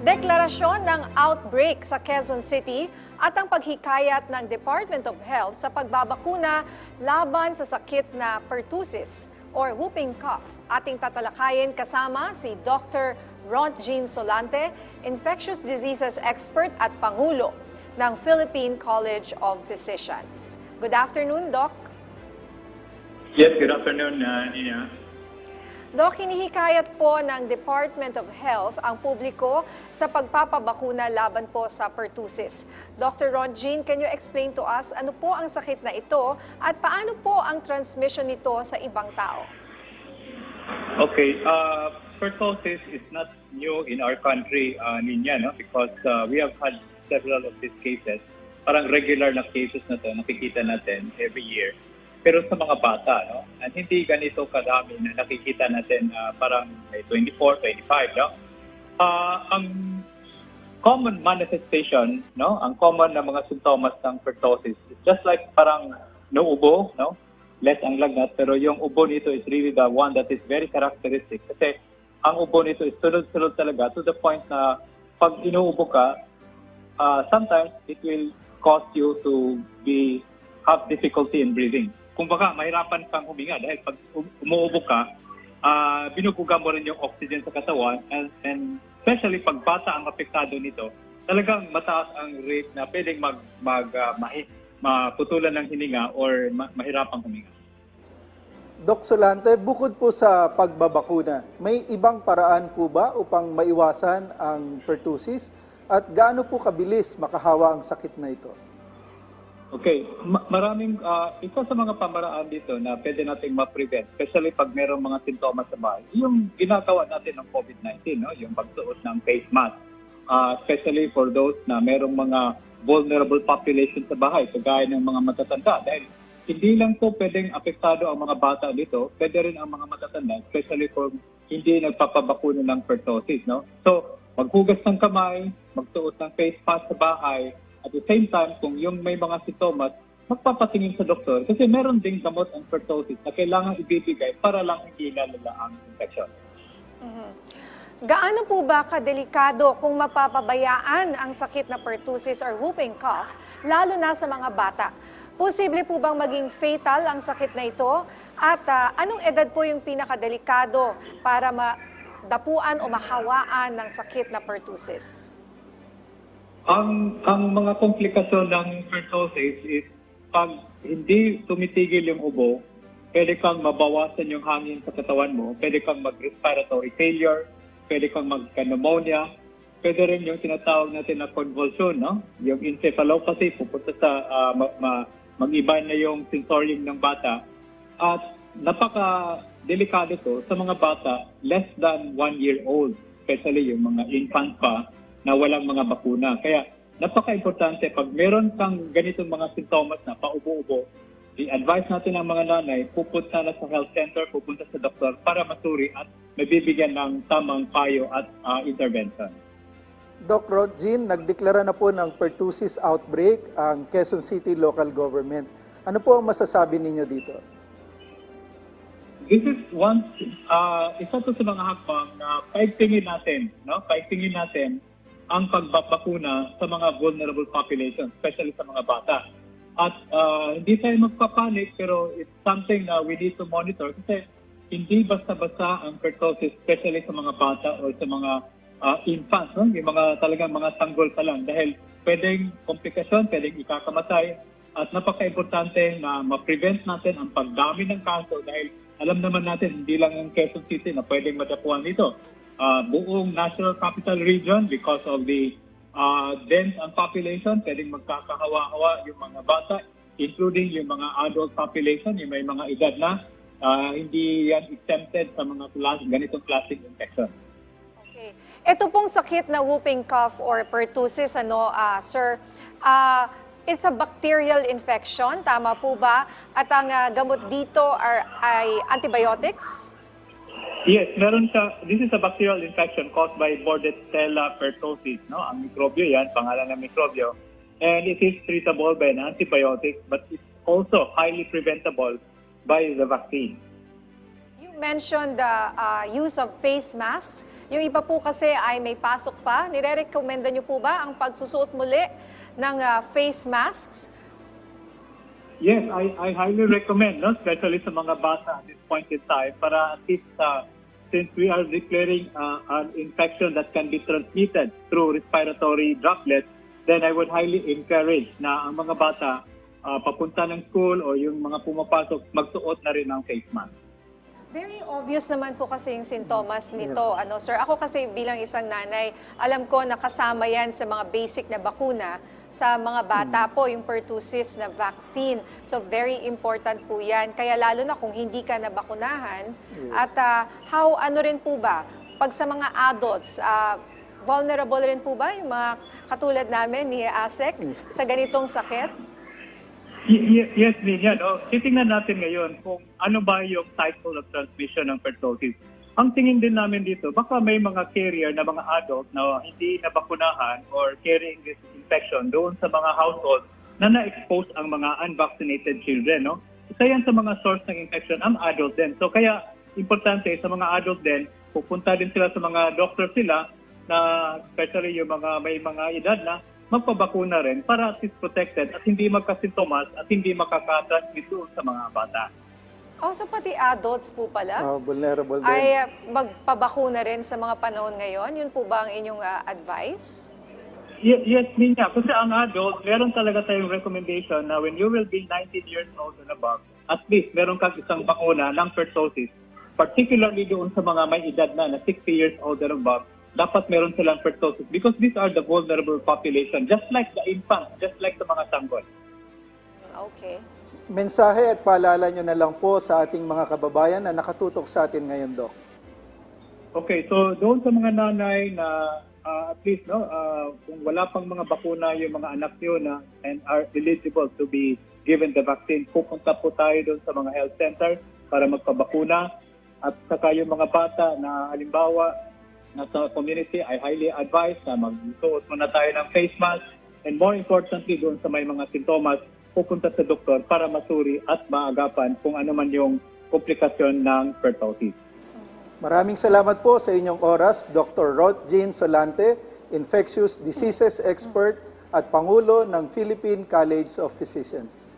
Deklarasyon ng outbreak sa Quezon City at ang paghikayat ng Department of Health sa pagbabakuna laban sa sakit na pertussis or whooping cough. Ating tatalakayin kasama si Dr. Ron Jean Solante, infectious diseases expert at pangulo ng Philippine College of Physicians. Good afternoon, Doc. Yes, good afternoon, uh, Nina. Doc, hinihikayat po ng Department of Health ang publiko sa pagpapabakuna laban po sa pertussis. Dr. Ron Jean, can you explain to us ano po ang sakit na ito at paano po ang transmission nito sa ibang tao? Okay, uh, pertussis is not new in our country, uh, Nina, no? because uh, we have had several of these cases. Parang regular na cases na to, nakikita natin every year. Pero sa mga bata, no? And hindi ganito kadami na nakikita natin uh, parang may 24, 25, no? Uh, ang common manifestation, no? Ang common na mga sintomas ng pertussis is just like parang nauubo, no? Less ang lagnat, pero yung ubo nito is really the one that is very characteristic. Kasi ang ubo nito is sunod-sunod talaga to the point na pag inuubo ka, uh, sometimes it will cause you to be have difficulty in breathing. Kung baka, mahirapan kang huminga dahil pag um- umuubo ka, ah binubuga mo rin yung oxygen sa katawan and, and especially pag bata ang apektado nito, talagang mataas ang rate na pwedeng mag, mag ah, mahi, maputulan ng hininga or ma- mahirapang huminga. Doc Solante, bukod po sa pagbabakuna, may ibang paraan po ba upang maiwasan ang pertussis? At gaano po kabilis makahawa ang sakit na ito? Okay, Ma- maraming ah, isa sa mga pamaraan dito na pwede nating ma-prevent, especially pag merong mga sintomas sa bahay, yung ginagawa natin ng COVID-19, no? yung pagsuot ng face mask. Ah, especially for those na merong mga vulnerable population sa bahay, kagaya ng mga matatanda. Dahil hindi lang to pwedeng apektado ang mga bata dito, pwede rin ang mga matatanda, especially kung hindi nagpapabakuna ng pertussis. No? So, maghugas ng kamay, magsuot ng face mask sa bahay, at the same time, kung yung may mga sintomas, magpapatingin sa doktor kasi meron ding gamot ang pertussis na kailangan ibibigay para lang hindi lalala ang infection. Gaano po ba kadelikado kung mapapabayaan ang sakit na pertussis or whooping cough, lalo na sa mga bata? Posible po bang maging fatal ang sakit na ito? At ah, anong edad po yung pinakadelikado para madapuan o mahawaan ng sakit na pertussis? Ang ang mga komplikasyon ng pertussis is pag hindi tumitigil yung ubo, pwede kang mabawasan yung hangin sa katawan mo, pwede kang mag-respiratory failure, pwede kang magka-pneumonia, pwede rin yung tinatawag natin na convulsion, no? Yung encephalopathy, pupunta sa ah, ma- ma- mag-iba na yung sensorium ng bata. At napaka-delikado to sa mga bata less than one year old, especially yung mga infant pa na walang mga bakuna. Kaya napaka-importante pag meron kang ganitong mga sintomas na paubo-ubo, i-advise natin ang mga nanay, pupunta na sa health center, pupunta sa doktor para masuri at mabibigyan ng tamang payo at ah, intervention. Doc Rodgin, nagdeklara na po ng pertussis outbreak ang Quezon City Local Government. Ano po ang masasabi ninyo dito? This is one, uh, isa to sa mga hakbang na paigtingin natin, no? Paigtingin natin ang pagbabakuna sa mga vulnerable population, especially sa mga bata. At uh, hindi tayo magpapanik, pero it's something na we need to monitor kasi hindi basta-basta ang pertussis, especially sa mga bata o sa mga uh, infants, no? yung mga talagang mga tanggol pa lang. Dahil pwedeng komplikasyon, pwedeng ikakamatay, at napaka-importante na ma-prevent natin ang pagdami ng kaso dahil alam naman natin, hindi lang ang Quezon City na pwedeng madapuan nito. Ah, buong National Capital Region because of the uh, dense ang population, pwedeng magkakahawa-hawa yung mga bata, including yung mga adult population, yung may mga edad na, ah, hindi yan exempted sa mga class, ganitong klaseng infection. Okay. Ito pong sakit na whooping cough or pertussis, ano, ah, sir, ah, it's a bacterial infection, tama po ba? At ang ah, gamot dito are, ay antibiotics? Yes, meron siya. This is a bacterial infection caused by Bordetella pertussis. No? Ang mikrobyo yan, pangalan ng mikrobyo. And it is treatable by an antibiotic, but it's also highly preventable by the vaccine. You mentioned the ah, use of face masks. Yung iba po kasi ay may pasok pa. Nire-recommenda nyo po ba ang pagsusuot muli ng ah, face masks? Yes, I, I highly recommend, no? especially sa mga bata at this point in time, para at least uh, since we are declaring uh, an infection that can be transmitted through respiratory droplets, then I would highly encourage na ang mga bata uh, papunta ng school o yung mga pumapasok, magsuot na rin ng face mask. Very obvious naman po kasi yung sintomas nito, ano sir. Ako kasi bilang isang nanay, alam ko nakasama yan sa mga basic na bakuna sa mga bata po, yung pertussis na vaccine. So very important po yan. Kaya lalo na kung hindi ka nabakunahan. Yes. At ah, how, ano rin po ba, pag sa mga adults, ah, vulnerable rin po ba yung mga katulad namin ni ASEC sa ganitong sakit? Y- yes, Ninya. No? Titingnan natin ngayon kung ano ba yung cycle of transmission ng pertussis. Ang tingin din namin dito, baka may mga carrier na mga adult na hindi nabakunahan or carrying this infection doon sa mga household na na-expose ang mga unvaccinated children. No? Isa yan sa mga source ng infection, ang adult din. So kaya importante sa mga adult din, pupunta din sila sa mga doctor sila na especially yung mga may mga edad na magpabakuna rin para at least protected at hindi magkasintomas at hindi makakatransmit doon sa mga bata. Oh, so pati adults po pala? Ah, vulnerable din. ay uh, magpabakuna rin sa mga panahon ngayon? Yun po ba ang inyong uh, advice? Yes, yes Nina. Kasi ang adult, meron talaga tayong recommendation na when you will be 19 years old and above, at least meron kang isang bakuna ng pertussis, particularly doon sa mga may edad na, na 60 years old and above, dapat meron silang pertussis because these are the vulnerable population, just like the infant, just like the mga sanggol. Okay. Mensahe at paalala nyo na lang po sa ating mga kababayan na nakatutok sa atin ngayon, Doc. Okay, so doon sa mga nanay na uh, at least no, uh, kung wala pang mga bakuna yung mga anak niyo na and are eligible to be given the vaccine, pupunta po tayo doon sa mga health center para magpabakuna. At saka yung mga bata na halimbawa nasa community, I highly advise na magsuot muna tayo ng face mask and more importantly doon sa may mga sintomas, pupunta sa doktor para masuri at maagapan kung ano man yung komplikasyon ng pertussis. Maraming salamat po sa inyong oras, Dr. Rod Jean Solante, Infectious Diseases Expert at Pangulo ng Philippine College of Physicians.